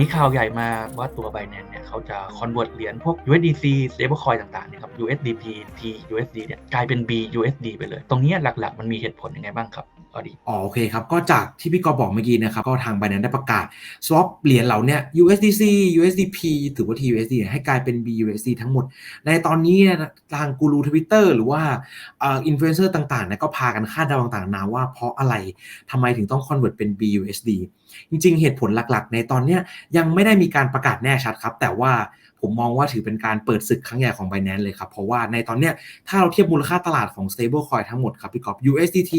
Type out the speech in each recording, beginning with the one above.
มีข่าวใหญ่มาว่าตัว Binance เนี่ยเขาจะคอนเวิร์ตเหรียญพวก USDC stablecoin ต่างๆเนะครับ USDP T USD เนี่ยกลายเป็น BUSD ไปเลย ตรงนี้หลักๆ มันมีเหตุผลยังไงบ้างครับอดีอ๋อโอเคครับ ก็จากที่พี่กอบอกเมื่อกี้นะครับ ก็ทาง Binance ได้ประกาศ swap เหรียญเหล่านี้ USDC USDP ถือว่า TUSD ให้กลายเป็น BUSD ทั้งหมด ในตอนนี้ทางกูรูทวิตเตอร์หรือว่าอินฟลูเอนเซอร์ต่างๆนี่ยก็พากันคาดเดาต่างๆนานาว่าเพราะอะไรทำไมถึงต้อง convert เป็น BUSD จริงๆ เหตุผลหลักๆ ในตอนนี้ยังไม่ได้มีการประกาศแน่ชัดครับ แต่ว่าผมมองว่าถือเป็นการเปิดศึกครั้งใหญ่ของ Binance เลยครับ เพราะว่าในตอนเนี้ยถ้าเราเทียบมูลค่าตลาดของ stablecoin ทั้งหมดครับพี่กอล์ฟ USDT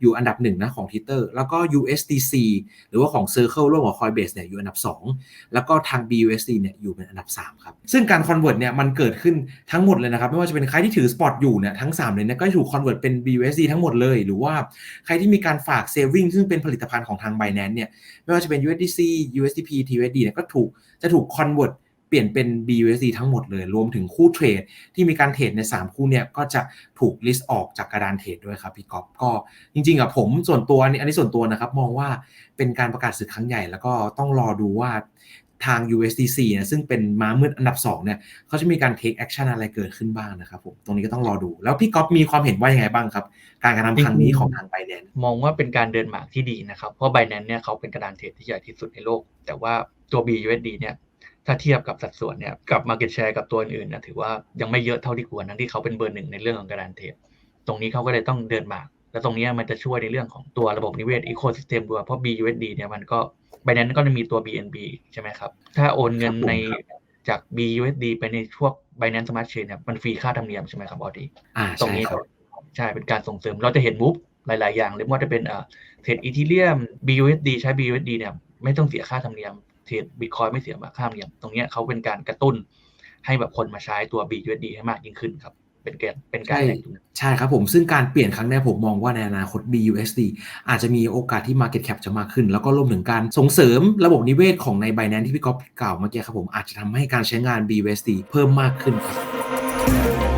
อยู่อันดับหนึ่งนะของ Tether แล้วก็ USDC หรือว่าของ Circle ร่วมกับ Coinbase เนี่ยอยู่อันดับ 2 แล้วก็ทาง BUSD เนี่ยอยู่เป็นอันดับ 3 ครับ ซึ่งการ convert เนี่ยมันเกิดขึ้นทั้งหมดเลยนะครับไม่ว่าจะเป็นใครที่ถือ spot อยู่เนี่ยทั้ง3เลยเนี่ยก็ถูก convert เป็น BUSD ทั้งหมดเลย หรือว่าใครที่มีการฝาก saving ซึ่งเป็นผลิตภัณฑ์ของทาง Binance เนี่ยไม่ว่าจะเป็น USDC USDP TUSD เนี่ยก็ถูกจะถูก convert เปลี่ยนเป็น BUSD ทั้งหมดเลย รวมถึงคู่เทรดที่มีการเทรดใน 3 คู่เนี่ยก็จะถูก list ออกจากกระดานเทรดด้วยครับพี่ก๊อฟก็จริงๆอะผมส่วนตัวอันนี้อันนี้ส่วนตัวนะครับมองว่าเป็นการประกาศศึกครั้งใหญ่ แล้วก็ต้องรอดูว่าทาง USDC เนี่ยซึ่งเป็นม้ามืดอันดับ 2 เนี่ยเขาจะมีการ take action อะไรเกิดขึ้นบ้างนะครับผมตรงนี้ก็ต้องรอดูแล้วพี่ก๊อฟมีความเห็นว่ายังไงบ้างครับ การกระทำครั้งนี้ของทาง Binance มองว่าเป็นการเดินหมากที่ดีนะครับ เพราะ Binance เนี่ยเขาเป็นกระดานเทรดที่ใหญ่ที่สุดในโลก แต่ว่าตัว BUSD เนี่ย ถ้าเทียบกับสัดส่วนเนี่ยกับ Market Share กับตัวอื่นๆนะถือว่ายังไม่เยอะเท่าที่ควรทั้งที่เขาเป็นเบอร์หนึ่งในเรื่องของกระดานเทรดตรงนี้เขาก็เลยต้องเดินหมาก และตรงนี้มันจะช่วยในเรื่องของตัวระบบนิเวศ Ecosystem ด้วยเพราะ BUSD เนี่ยมันก็ Binance ก็จะมีตัว BNB ใช่ไหมครับ ถ้าโอนเงินครับผมในจาก BUSD ไปในพวก Binance Smart Chain เนี่ยมันฟรีค่าธรรมเนียมใช่ไหมครับออดีอ่าตรงใช่นี้ครับใช่เป็นการส่งเสริมเราจะเห็นมูฟหลาย ๆ อย่างเลยไม่ว่าจะเป็นเอ่อเทรดอีทีเรียม BUSD ใช้ BUSD เนี่ยไม่ต้องเสียค่าธรรมเนียม เทรดบิตคอยไม่เสียค่าธรรมเนียมตรงเนี้ยเขาเป็นการกระตุ้นให้แบบคนมาใช้ตัว BUSD ให้มากยิ่งขึ้นครับ เป็นการเป็นการใช่แรงจูงใช่ครับผม ซึ่งการเปลี่ยนครั้งเนี้ยผมมองว่าในอนาคต BUSD อาจจะมีโอกาสที่ Market Cap จะมากขึ้น แล้วก็รวมถึงการส่งเสริมระบบนิเวศของใน Binance ที่พี่ก๊อฟกล่าวเมื่อกี้ครับผมอาจจะทำให้การใช้งาน BUSD เพิ่มมากขึ้นครับ